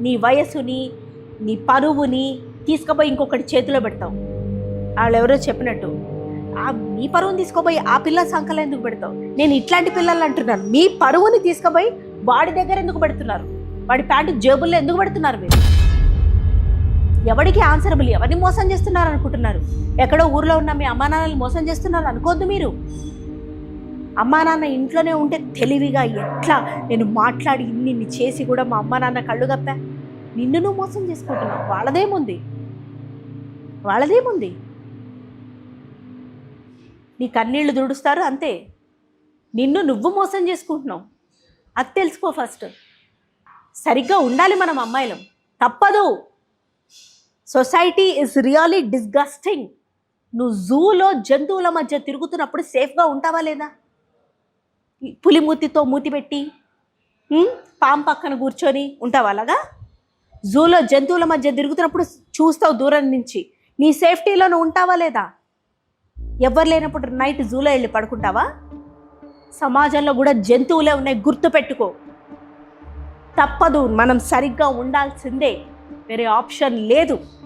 నీ వయస్సుని నీ పరువుని తీసుకుపోయి ఇంకొకటి చేతిలో పెడతావు. వాళ్ళు ఎవరో చెప్పినట్టు ఆ మీ పరువుని తీసుకుపోయి ఆ పిల్ల సంకలం ఎందుకు పెడతావు? నేను ఇట్లాంటి పిల్లలు అంటున్నాను. మీ పరువుని తీసుకుపోయి వాడి దగ్గర ఎందుకు పెడుతున్నారు? వాడి ప్యాంటు జేబుల్లో ఎందుకు పెడుతున్నారు మీరు? ఎవరికి ఆన్సరబుల్? ఎవరిని మోసం చేస్తున్నారు అనుకుంటున్నారు? ఎక్కడో ఊర్లో ఉన్న మీ అమ్మానాన్నలు మోసం చేస్తున్నారు అనుకోద్దు మీరు. అమ్మా నాన్న ఇంట్లోనే ఉంటే తెలివిగా ఎట్లా నేను మాట్లాడి ఇన్ని చేసి కూడా మా అమ్మా నాన్న కళ్ళు కప్పా? నిన్ను నువ్వు మోసం చేసుకుంటున్నావు. వాళ్ళదేముంది? వాళ్ళదేముంది? నీ కన్నీళ్ళు దుడుస్తారు అంతే. నిన్ను నువ్వు మోసం చేసుకుంటున్నావు. అది తెలుసుకో ఫస్ట్. సరిగ్గా ఉండాలి మనం అమ్మాయిలం. తప్పదు. Society is really disgusting. నువ్వు జూలో జంతువుల మధ్య తిరుగుతున్నప్పుడు సేఫ్గా ఉంటావా లేదా? పులిమూతితో మూతి పెట్టి ఉమ్, పాము పక్కన కూర్చొని ఉంటావా అలాగా? జూలో జంతువుల మధ్య తిరుగుతున్నప్పుడు చూస్తావు దూరం నుంచి. నీ సేఫ్టీలో నువ్వు ఉంటావా లేదా? ఎవరు లేనప్పుడు నైట్ జూలో వెళ్ళి పడుకుంటావా? సమాజంలో కూడా జంతువులే ఉన్నాయి గుర్తు పెట్టుకో. తప్పదు మనం సరిగ్గా ఉండాల్సిందే. వేరే ఆప్షన్ లేదు.